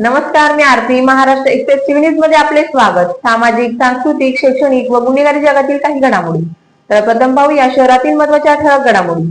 नमस्कार मी Aarti Maharashtra express TV न्यूजमध्ये आपले स्वागत. सामाजिक सांस्कृतिक शैक्षणिक व गुन्हेगारी जगातील काही घडामोडी. तर प्रथम पाहू या शहरातील महत्त्वाच्या ठळक घडामोडी.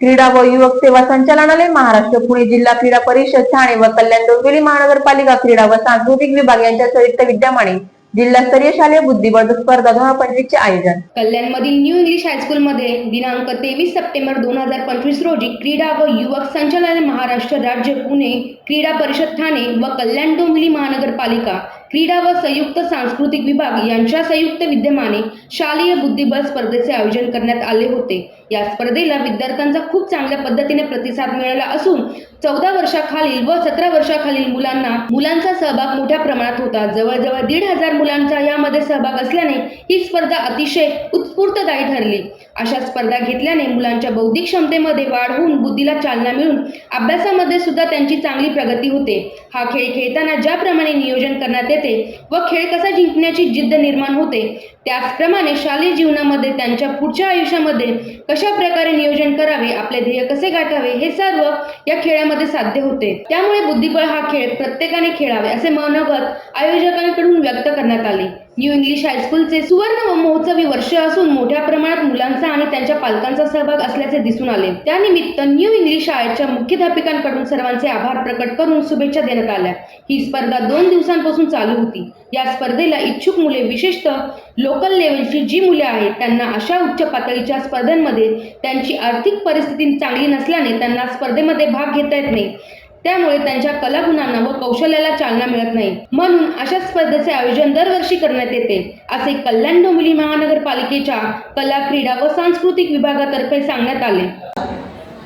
क्रीडा व युवक सेवा संचालनालय महाराष्ट्र पुणे जिल्हा क्रीडा परिषद ठाणे व कल्याण डोंबिवली महानगरपालिका क्रीडा व सांस्कृतिक विभाग यांच्या संयुक्त विद्यमाने जिल्हास्तरीय शालेय बुद्धिबळ स्पर्धा दोन हजार पंचवीस चे आयोजन. कल्याणमधील न्यू इंग्लिश हायस्कूल मध्ये दिनांक तेवीस सप्टेंबर दोन हजार पंचवीस रोजी क्रीडा व युवक संचालनालय महाराष्ट्र राज्य पुणे क्रीडा परिषद ठाणे व कल्याण डोंबिवली महानगरपालिका क्रीडा व संयुक्त सांस्कृतिक विभाग यांच्या संयुक्त विद्यमाने शालेय बुद्धिबळ स्पर्धेचे आयोजन करण्यात आले होते. या स्पर्धेला विद्यार्थ्यांचा खूप चांगल्या पद्धतीने प्रतिसाद मिळाला असून चौदा वर्षाखालील व सतरा वर्षाखालील मुलांना मुलांचा सहभाग मोठ्या प्रमाणात होता. जवळजवळ दीड हजार मुलांचा यामध्ये सहभाग असल्याने ही स्पर्धा अतिशय उत्स्फूर्तदायी ठरली. अशा स्पर्धा घेतल्याने मुलांच्या बौद्धिक क्षमतेमध्ये वाढ होऊन बुद्धीला चालना मिळून अभ्यासामध्ये सुद्धा त्यांची चांगली प्रगती होते. हा खेळ खेळताना ज्याप्रमाणे नियोजन करण्यात येते व खेळ कसा जिंकण्याची जिद्द निर्माण होते त्याचप्रमाणे शालेय जीवनामध्ये त्यांच्या पुढच्या आयुष्यामध्ये कशा प्रकारे नियोजन करावे आपले ध्येय कसे गाठावे हे सर्व या खेळामध्ये साध्य होते. त्यामुळे बुद्धिबळ हा खेळ प्रत्येकाने खेळावे असे मनोगत आयोजकांकडून व्यक्त करण्यात आले. न्यू इंग्लिश हायस्कूलचे सुवर्ण महोत्सवी वर्ष असून मोठ्या प्रमाणात मुलांचा आणि त्यांच्या पालकांचा सहभाग असल्याचे दिसून आले. त्यानिमित्त न्यू इंग्लिश शाळेच्या मुख्याध्यापिकांकडून सर्वांचे आभार प्रकट करून शुभेच्छा देण्यात आल्या. ही स्पर्धा दोन दिवसांपासून चालू होती. या स्पर्धेला इच्छुक मुले विशेषतः लोकल लेवलची जी मुले आहेत त्यांना अशा उच्च पातळीच्या स्पर्धांमध्ये त्यांची आर्थिक परिस्थिती चांगली नसल्याने त्यांना स्पर्धेमध्ये भाग घेता येत नाही. त्यामुळे त्यांच्या कलागुणांना व कौशल्याला चालना मिळत नाही. म्हणून अशा स्पर्धेचे आयोजन दरवर्षी करण्यात येते. असे कल्याण डोंबिवली महानगरपालिकेच्या कला क्रीडा व सांस्कृतिक विभागातर्फे सांगण्यात आले.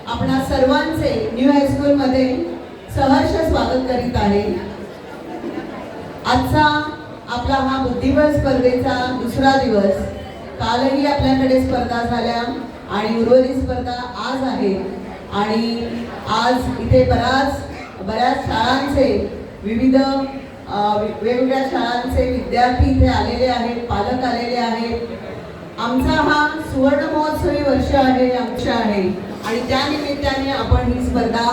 आपणा सर्वांचे न्यू हायस्कूलमध्ये सहर्ष स्वागत करीत आहे. आजचा आपला हा बुद्धिबळ स्पर्धेचा दुसरा दिवस. कालही आपल्याकडे स्पर्धा झाल्या आणि उर्वरित स्पर्धा आज आहे. आणि आज इथे बराच बऱ्याच शाळांचे विविध वेगवेगळ्या शाळांचे विद्यार्थी इथे आलेले आहेत पालक आलेले आहेत. आमचा हा सुवर्ण महोत्सवी वर्ष आहे अंश आहे. आणि त्या निमित्ताने आपण ही स्पर्धा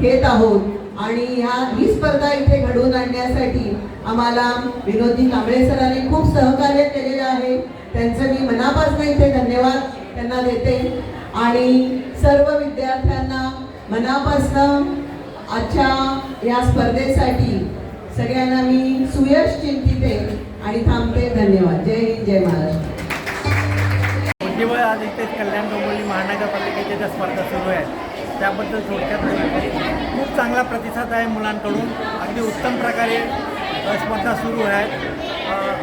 घेत आहोत. आणि ह्या ही स्पर्धा इथे घडवून आणण्यासाठी आम्हाला विनोदी कांबळे सरांनी खूप सहकार्य केलेलं आहे. त्यांचं मी मनापासून इथे धन्यवाद त्यांना देते. आणि सर्व विद्यार्थ्यांना मनापासून आजच्या या स्पर्धेसाठी सगळ्यांना मी सुयश चिंतिते आणि थांबते. धन्यवाद. जय हिंद जय महाराष्ट्र. केवळ आज इथेच कल्याण डोंबिवली महानगरपालिकेच्या ज्या स्पर्धा सुरू आहेत. त्याबद्दल थोडक्यात खूप चांगला प्रतिसाद आहे मुलांकडून. अगदी उत्तम प्रकारे स्पर्धा सुरू आहेत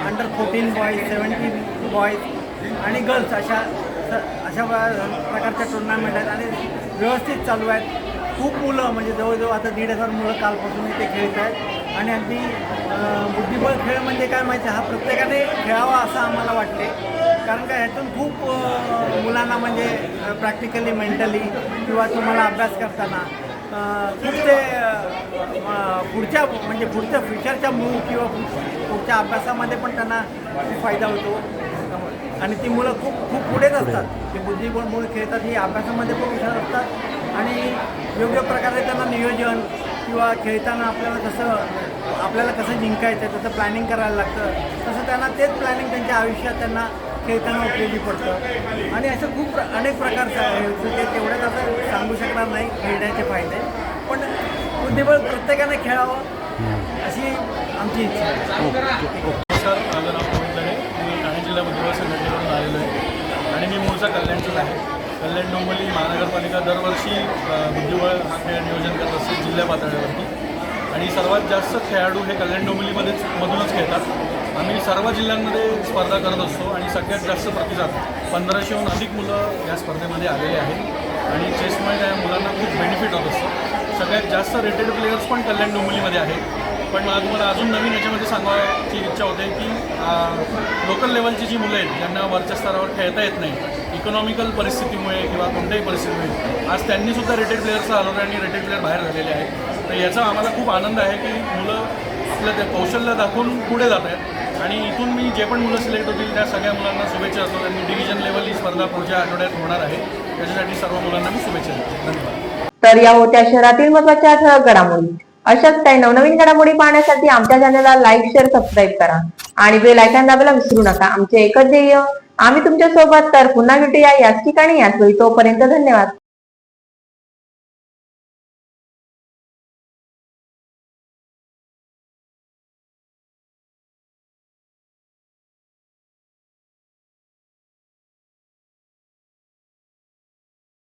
under fourteen boys seventeen boys आणि गर्ल्स अशा स- अशा प्रकारच्या टुर्नामेंट आहेत आणि व्यवस्थित चालू आहेत. खूप मुलं म्हणजे जवळजवळ आता दीड हजार मुलं कालपासून इथे खेळत आहेत. आणि अगदी बुद्धिबळ खेळ म्हणजे काय माहिती आहे, हा प्रत्येकाने खेळावा असं आम्हाला वाटते. कारण का ह्यातून खूप मुलांना म्हणजे प्रॅक्टिकली मेंटली किंवा तुम्हाला अभ्यास करताना खूप ते पुढच्या म्हणजे पुढच्या फ्युचरच्या मूळ किंवा पुढच्या अभ्यासामध्ये पण त्यांना खूप फायदा होतो. आणि ती मुलं खूप खूप पुढेच असतात. ते बुद्धिबळ मुलं खेळतात ही अभ्यासामध्ये पण हुशार असतात. आणि योग्य प्रकारे त्यांना नियोजन किंवा खेळताना आपल्याला कसं आपल्याला कसं जिंकायचं त्याचं प्लॅनिंग करायला लागतं तसं त्यांना तेच प्लॅनिंग त्यांच्या आयुष्यात त्यांना खेळताना उपयोगी पडतं. आणि असं खूप अनेक प्रकारचं आहे ते तेवढ्याच असं सांगू शकणार नाही खेळण्याचे फायदे. पण बुद्धिबळ प्रत्येकाने खेळावं अशी आमची इच्छा आहे. सर माझं नाव मी ठाणे जिल्हा बुद्धिबळ संघटनेकडून आलेलो आहे. आणि मी मूळचा कल्याणचाच आहे. कल्याण डोंबली महानगरपालिका दरवर्षी बुद्धिबळ हा खेळ नियोजन करत असते जिल्हा पातळीवरती. आणि सर्वात जास्त खेळाडू हे कल्याण डोंबलीमध्येच मधूनच खेळतात. आम्ही सर्व जिल्ह्यांमध्ये स्पर्धा करत असतो आणि सगळ्यात जास्त प्रतिसाद पंधराशेहून अधिक मुलं या स्पर्धेमध्ये आलेले आहेत. आणि चेसमुळे त्या मुलांना खूप बेनिफिट होत असतं. सगळ्यात जास्त रेटेड प्लेयर्स पण कल्याण डोंबिवलीमध्ये आहेत. पण मला तुम्हाला अजून नवीन याच्यामध्ये सांगायची इच्छा होते की लोकल लेवलची जी मुलं आहेत ज्यांना वरच्या स्तरावर खेळता येत नाही इकॉनॉमिकल परिस्थितीमुळे किंवा कोणत्याही परिस्थितीमुळे आज त्यांनीसुद्धा रेटेड प्लेयर्सला आलो आणि रेटेड प्लेयर बाहेर झालेले आहेत. तर याचा आम्हाला खूप आनंद आहे की मुलं आपलं त्या कौशल्य दाखवून पुढे जात आहेत. आणि इथून मी जे पण मुलं सिलेक्ट होतील त्या सगळ्या मुलांना शुभेच्छा देतो. आणि डिव्हिजन लेवल ही स्पर्धा पुढच्या आठवड्यात होणार आहे. त्याच्यासाठी सर्व मुलांना मी शुभेच्छा देतो. धन्यवाद. तर या होत्या शहरातील महत्त्वाच्या ठळक घडामोडी. अशाच काही नवनवीन घडामोडी पाहण्यासाठी आमच्या चॅनलला लाईक शेअर सबस्क्राईब करा. आणि बेल आयकॉन दाबायला विसरू नका. आमचे एकच ध्येय आम्ही तुमच्यासोबत तर पुन्हा भेटूया याच ठिकाणी. याच वेळी तोपर्यंत धन्यवाद.